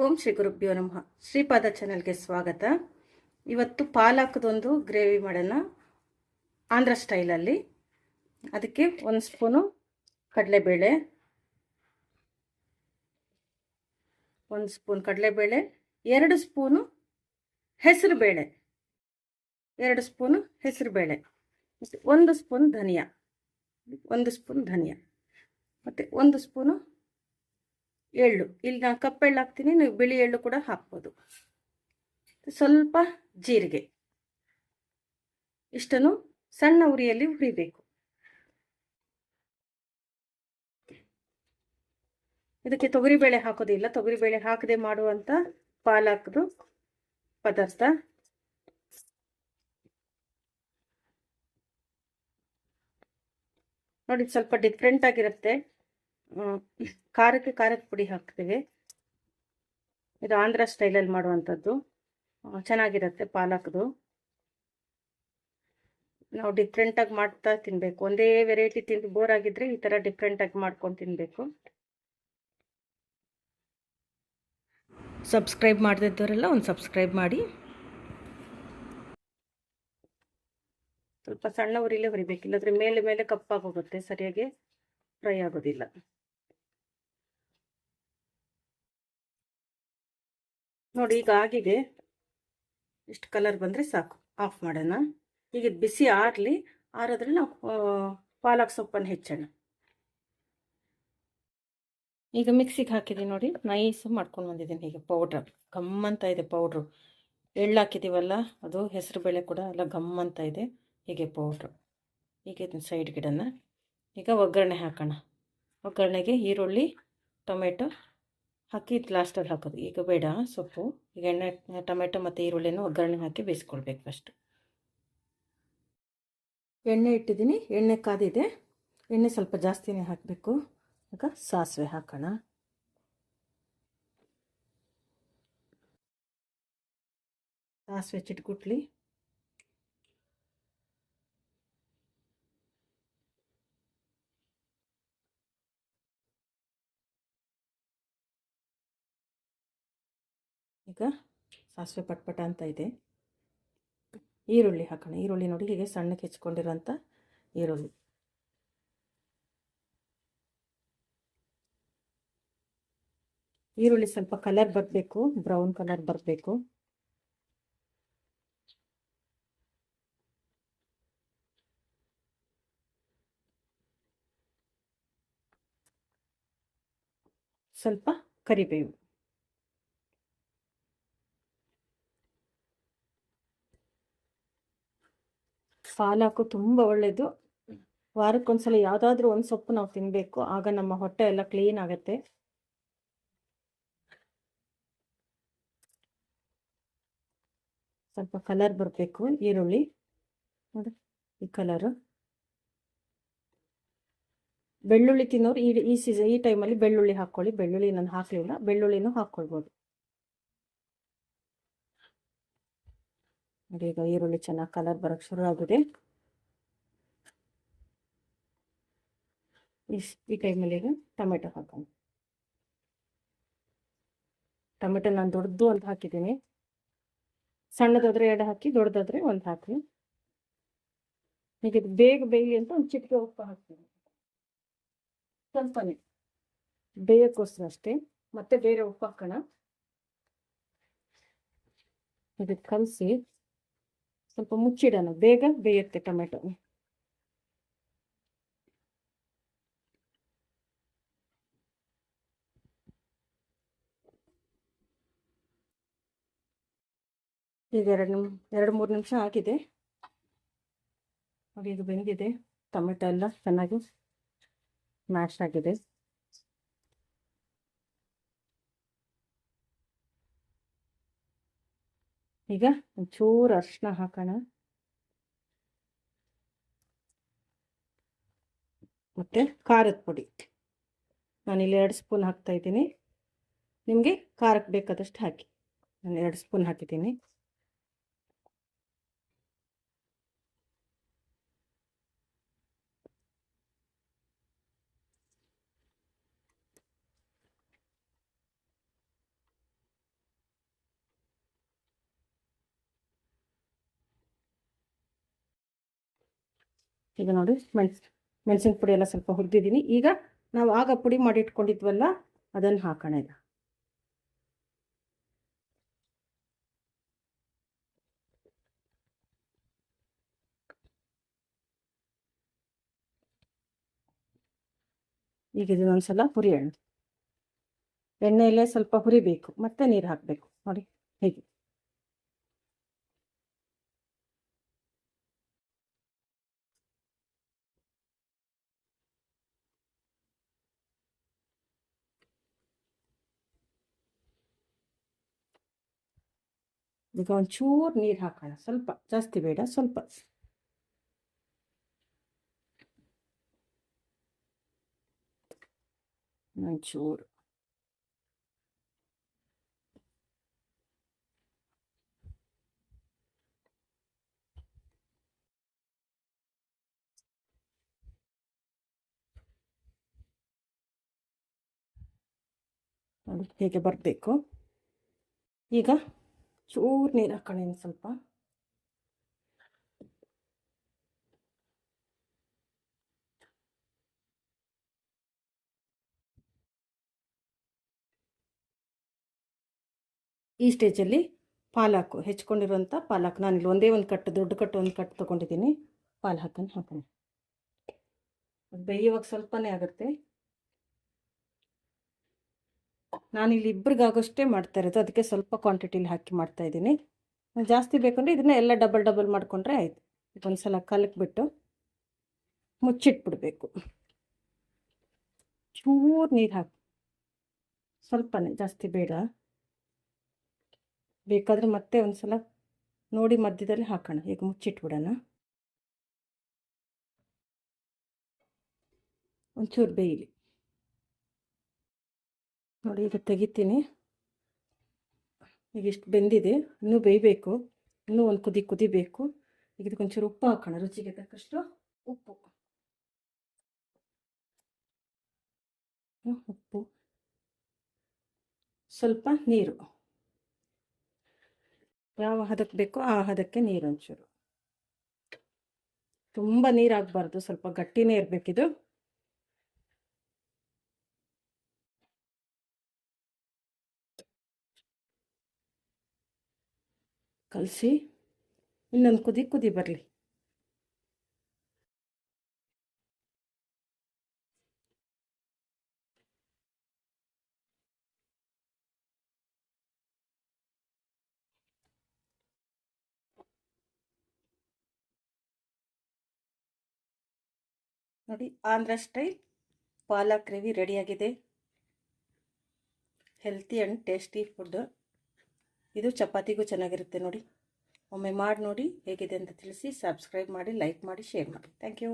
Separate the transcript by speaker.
Speaker 1: ಓಂ ಶ್ರೀ ಗುರುಭ್ಯೋ ನಮಃ. ಶ್ರೀಪಾದ ಚಾನಲ್ಗೆ ಸ್ವಾಗತ. ಇವತ್ತು ಪಾಲಕದೊಂದು ಗ್ರೇವಿ ಮಾಡೋಣ. ಆಂಧ್ರ ಸ್ಟೈಲಲ್ಲಿ. ಅದಕ್ಕೆ ಒಂದು ಸ್ಪೂನು ಕಡಲೆಬೇಳೆ. ಒಂದು ಸ್ಪೂನ್ ಕಡಲೆಬೇಳೆ. ಎರಡು ಸ್ಪೂನು ಹೆಸರುಬೇಳೆ. ಎರಡು ಸ್ಪೂನು ಹೆಸರುಬೇಳೆ. ಮತ್ತು ಒಂದು ಸ್ಪೂನ್ ಧನಿಯಾ. ಒಂದು ಸ್ಪೂನ್ ಧನಿಯಾ. ಮತ್ತು ಒಂದು ಸ್ಪೂನು ಎಳ್ಳು. ಇಲ್ಲಿ ನಾನು ಕಪ್ಪೆಳ್ಳು ಹಾಕ್ತೀನಿ, ನೀವು ಬಿಳಿ ಎಳ್ಳು ಕೂಡ ಹಾಕ್ಬೋದು. ಸ್ವಲ್ಪ ಜೀರಿಗೆ. ಇಷ್ಟನ್ನು ಸಣ್ಣ ಉರಿಯಲ್ಲಿ ಹುರಿಬೇಕು. ಇದಕ್ಕೆ ತೊಗರಿಬೇಳೆ ಹಾಕೋದಿಲ್ಲ. ತೊಗರಿಬೇಳೆ ಹಾಕದೆ ಮಾಡುವಂಥ ಪಾಲಕ್ದು ಪದಾರ್ಥ. ನೋಡಿ, ಸ್ವಲ್ಪ ಡಿಫ್ರೆಂಟ್ ಆಗಿರುತ್ತೆ. ಖಾರಕ್ಕೆ ಖಾರದ ಪುಡಿ ಹಾಕ್ತೀವಿ. ಇದು ಆಂಧ್ರ ಸ್ಟೈಲಲ್ಲಿ ಮಾಡುವಂಥದ್ದು. ಚೆನ್ನಾಗಿರುತ್ತೆ ಪಾಲಕ್ದು. ನಾವು ಡಿಫ್ರೆಂಟಾಗಿ ಮಾಡ್ತಾ ತಿನ್ನಬೇಕು ಒಂದೇ ವೆರೈಟಿ ತಿಂದು ಬೋರ್ ಆಗಿದ್ರೆ ಈ ಥರ ಡಿಫ್ರೆಂಟಾಗಿ ಮಾಡ್ಕೊಂಡು ತಿನ್ನಬೇಕು ಸಬ್ಸ್ಕ್ರೈಬ್ ಮಾಡದಿದ್ದವರೆಲ್ಲ ಒಂದು ಸಬ್ಸ್ಕ್ರೈಬ್ ಮಾಡಿ. ಸ್ವಲ್ಪ ಸಣ್ಣ ಉರಿಲೇ ಹುರಿಬೇಕು ಇಲ್ಲದ್ರೆ ಮೇಲೆ ಮೇಲೆ ಕಪ್ಪಾಗೋಗುತ್ತೆ. ಸರಿಯಾಗಿ ಫ್ರೈ ಆಗೋದಿಲ್ಲ. ನೋಡಿ, ಈಗ ಆಗಿದೆ. ಇಷ್ಟು ಕಲರ್ ಬಂದರೆ ಸಾಕು. ಆಫ್ ಮಾಡೋಣ. ಈಗ ಬಿಸಿ ಆರಲಿ ಆರೋದ್ರಲ್ಲಿ ನಾವು ಪಾಲಕ್ ಸೊಪ್ಪನ್ನು ಹೆಚ್ಚೋಣ. ಈಗ ಮಿಕ್ಸಿಗೆ ಹಾಕಿದ್ದೀನಿ ನೋಡಿ. ನೈಸ್ ಮಾಡ್ಕೊಂಡು ಬಂದಿದ್ದೀನಿ ಹೀಗೆ ಪೌಡ್ರ್ ಗಮ್ಮಂತ ಇದೆ ಪೌಡ್ರು ಎಳ್ಳು ಹಾಕಿದ್ದೀವಲ್ಲ ಅದು ಹೆಸರು ಬೇಳೆ ಕೂಡ ಎಲ್ಲ ಗಮ್ಮಂತ ಇದೆ. ಹೀಗೆ ಪೌಡ್ರು ಇದನ್ನ ಸೈಡ್ ಗಿಡನ. ಈಗ ಒಗ್ಗರಣೆ ಹಾಕೋಣ. ಒಗ್ಗರಣೆಗೆ ಈರುಳ್ಳಿ, ಟೊಮೆಟೊ ಹಾಕಿ ಲಾಸ್ಟಲ್ಲಿ ಹಾಕೋದು. ಈಗ ಬೇಡ, ಸೊಪ್ಪು, ಈಗ ಎಣ್ಣೆ, ಟೊಮೆಟೊ ಮತ್ತು ಈರುಳ್ಳಿನೂ ಒಗ್ಗರಣೆ ಹಾಕಿ ಬೇಯಿಸ್ಕೊಳ್ಬೇಕು ಫಸ್ಟ್ ಎಣ್ಣೆ ಇಟ್ಟಿದ್ದೀನಿ. ಎಣ್ಣೆ ಕಾದಿದೆ. ಎಣ್ಣೆ ಸ್ವಲ್ಪ ಜಾಸ್ತಿನೇ ಹಾಕಬೇಕು. ಈಗ ಸಾಸಿವೆ ಹಾಕೋಣ. ಸಾಸಿವೆ ಚಿಟ್ಕುಟ್ಲಿ ಈಗ ಸಾಸಿವೆ ಪಟ್ಪಟ ಅಂತ ಇದೆ. ಈರುಳ್ಳಿ ಹಾಕೋಣ. ಈರುಳ್ಳಿ ನೋಡಿ ಹೀಗೆ ಸಣ್ಣಕ್ಕೆ ಹೆಚ್ಕೊಂಡಿರೋಂಥ ಈರುಳ್ಳಿ. ಈರುಳ್ಳಿ ಸ್ವಲ್ಪ ಕಲರ್ ಬರಬೇಕು ಬ್ರೌನ್ ಕಲರ್ ಬರಬೇಕು. ಸ್ವಲ್ಪ ಕರಿಬೇವು. ಪಾಲಕು ತುಂಬ ಒಳ್ಳೆಯದು ವಾರಕ್ಕೊಂದ್ಸಲ ಯಾವುದಾದ್ರೂ ಒಂದು ಸೊಪ್ಪು ನಾವು ತಿನ್ನಬೇಕು ಆಗ ನಮ್ಮ ಹೊಟ್ಟೆ ಎಲ್ಲ ಕ್ಲೀನ್ ಆಗುತ್ತೆ. ಸ್ವಲ್ಪ ಕಲರ್ ಬರಬೇಕು, ಈರುಳ್ಳಿ. ನೋಡಿ, ಈ ಕಲರು ಬೆಳ್ಳುಳ್ಳಿ ತಿನ್ನೋರು ಈ ಈ ಸೀಸನ್ ಈ ಟೈಮಲ್ಲಿ ಬೆಳ್ಳುಳ್ಳಿ ಹಾಕ್ಕೊಳ್ಳಿ. ಬೆಳ್ಳುಳ್ಳಿ ನಾನು ಹಾಕಲಿಲ್ಲ. ಬೆಳ್ಳುಳ್ಳಿನೂ ಹಾಕ್ಕೊಳ್ಬೋದು. ನೋಡಿ ಈಗ ಈರುಳ್ಳಿ ಚೆನ್ನಾಗಿ ಕಲರ್ ಬರೋಕ್ಕೆ ಶುರು ಆಗಿದೆ. ಈ ಟೈಮಲ್ಲಿ ಈಗ ಟೊಮೆಟೊ ಹಾಕೋಣ. ಟೊಮೆಟೊ ನಾನು ದೊಡ್ಡದು ಅಂತ ಹಾಕಿದ್ದೀನಿ. ಸಣ್ಣದಾದ್ರೆ ಎರಡು ಹಾಕಿ, ದೊಡ್ಡದಾದ್ರೆ ಒಂದು ಹಾಕಿ ಇದು ಬೇಗ ಬೇಯಲಿ ಅಂತ ಒಂದು ಚಿಟಿಕೆ ಉಪ್ಪು ಹಾಕ್ತೀನಿ. ಸ್ವಲ್ಪನೇ. ಬೇಯಕ್ಕೋಸ್ಕರ ಅಷ್ಟೇ. ಮತ್ತೆ ಬೇರೆ ಉಪ್ಪು ಹಾಕೋಣ. ಇದಕ್ಕೆ ಕಲಸಿ ಸ್ವಲ್ಪ ಮುಚ್ಚಿಡೋಣ, ಬೇಗ ಬೇಯುತ್ತೆ ಟೊಮೆಟೊ. ಈಗ ಎರಡು ನಿಮ್, ಎರಡು ಮೂರು ನಿಮಿಷ ಆಗಿದೆ. ನೋಡಿ, ಇದು ಬೆಂದಿದೆ. ಟೊಮೆಟೊ ಎಲ್ಲ ಚೆನ್ನಾಗಿ ಮ್ಯಾಶ್ ಆಗಿದೆ. ಈಗ ಒಂಚೂರು ಅರಿಶಿನ ಹಾಕೋಣ. ಮತ್ತು ಖಾರದ ಪುಡಿ. ನಾನು ಇಲ್ಲಿ ಎರಡು ಸ್ಪೂನ್ ಹಾಕ್ತಾ ಇದ್ದೀನಿ. ನಿಮಗೆ ಖಾರಕ್ಕೆ ಬೇಕಾದಷ್ಟು ಹಾಕಿ. ನಾನು ಎರಡು ಸ್ಪೂನ್ ಹಾಕಿದ್ದೀನಿ. ಈಗ ನೋಡಿ ಮೆಣಸು, ಮೆಣಸಿನ ಪುಡಿ ಎಲ್ಲ ಸ್ವಲ್ಪ ಹುರಿದಿದ್ದೀನಿ ಈಗ ನಾವು ಆಗ ಪುಡಿ ಮಾಡಿ ಇಟ್ಕೊಂಡಿದ್ವಲ್ಲ, ಅದನ್ನು ಹಾಕೋಣ ಈಗ. ಈಗ ಇದನ್ನೊಂದ್ಸಲ ಎಣ್ಣೆ ಎಣ್ಣೆಯಲ್ಲೇ ಸ್ವಲ್ಪ ಹುರಿಬೇಕು, ಮತ್ತೆ ನೀರು ಹಾಕಬೇಕು. ನೋಡಿ, ಹೇಗೆ? ಈಗ ಒಂಚೂರು ನೀರು ಹಾಕೋಣ. ಸ್ವಲ್ಪ ಜಾಸ್ತಿ ಬೇಡ ಸ್ವಲ್ಪ. ಒಂಚೂರು ನೋಡಿ ಹೇಗೆ ಬರಬೇಕು? ಈಗ ಚೂರು ನೀರು ಇನ್ನು ಸ್ವಲ್ಪ. ಈ ಸ್ಟೇಜಲ್ಲಿ ಪಾಲಾಕು ಹೆಚ್ಕೊಂಡಿರುವಂಥ ಪಾಲಾಕ್. ಇಲ್ಲಿ ಒಂದೇ ಒಂದು ಕಟ್ಟು ದೊಡ್ಡ ಕಟ್ಟು ಒಂದು ಕಟ್ಟು ತೊಗೊಂಡಿದ್ದೀನಿ. ಪಾಲ್ ಹಾಕೋಣ. ಬೇಯುವಾಗ ಸ್ವಲ್ಪನೇ ಆಗುತ್ತೆ. ನಾನಿಲ್ಲಿ ಇಬ್ಬರಿಗಾಗೋಷ್ಟೇ ಮಾಡ್ತಾ ಇರೋದು ಅದಕ್ಕೆ ಸ್ವಲ್ಪ ಕ್ವಾಂಟಿಟಿಲಿ ಹಾಕಿ ಮಾಡ್ತಾ ಇದ್ದೀನಿ ಜಾಸ್ತಿ ಬೇಕಂದರೆ ಇದನ್ನ ಎಲ್ಲ ಡಬಲ್ ಡಬಲ್ ಮಾಡಿಕೊಂಡ್ರೆ ಆಯಿತು. ಒಂದು ಸಲ ಕಲಕ್ಬಿಟ್ಟು ಮುಚ್ಚಿಟ್ಬಿಡ್ಬೇಕು. ಚೂರು ನೀರು ಹಾಕಿ. ಸ್ವಲ್ಪನೇ, ಜಾಸ್ತಿ ಬೇಡ. ಬೇಕಾದರೆ ಮತ್ತೆ ಒಂದು ಸಲ ನೋಡಿ ಮಧ್ಯದಲ್ಲಿ ಹಾಕೋಣ. ಈಗ ಮುಚ್ಚಿಟ್ಬಿಡೋಣ. ಒಂಚೂರು ಬೇಯಲಿ. ನೋಡಿ, ಈಗ ತೆಗಿತೀನಿ. ಈಗ ಇಷ್ಟು ಬೆಂದಿದೆ. ಇನ್ನೂ ಬೇಯಬೇಕು. ಇನ್ನೂ ಒಂದು ಕುದಿ ಕುದಿಬೇಕು ಈಗ ಇದಕ್ಕೆ ಒಂಚೂರು ಉಪ್ಪು ಹಾಕೋಣ, ರುಚಿಗೆ ತಕ್ಕಷ್ಟು ಉಪ್ಪು. ಉಪ್ಪು. ಸ್ವಲ್ಪ ನೀರು. ಯಾವ ಹದಕ್ಕೆ ಬೇಕೋ ಆ ಹದಕ್ಕೆ ನೀರು ಒಂಚೂರು. ತುಂಬ ನೀರಾಗಬಾರ್ದು. ಸ್ವಲ್ಪ ಗಟ್ಟಿನೇ ಇರಬೇಕಿದು. ಕಲಸಿ, ಇನ್ನೊಂದು ಕುದಿ ಕುದಿ ಬರಲಿ. ನೋಡಿ, ಆಂಧ್ರ ಸ್ಟೈಲ್, ಪಾಲಕ್ ಗ್ರೇವಿ ರೆಡಿಯಾಗಿದೆ ಹೆಲ್ತಿ ಆ್ಯಂಡ್ ಟೇಸ್ಟಿ ಫುಡ್ ಇದು ಚಪಾತಿಗೂ ಚೆನ್ನಾಗಿರುತ್ತೆ ನೋಡಿ. ಒಮ್ಮೆ ಮಾಡಿ ನೋಡಿ ಹೇಗಿದೆ ಅಂತ ತಿಳಿಸಿ ಸಬ್ಸ್ಕ್ರೈಬ್ ಮಾಡಿ ಲೈಕ್ ಮಾಡಿ ಶೇರ್ ಮಾಡಿ. Thank you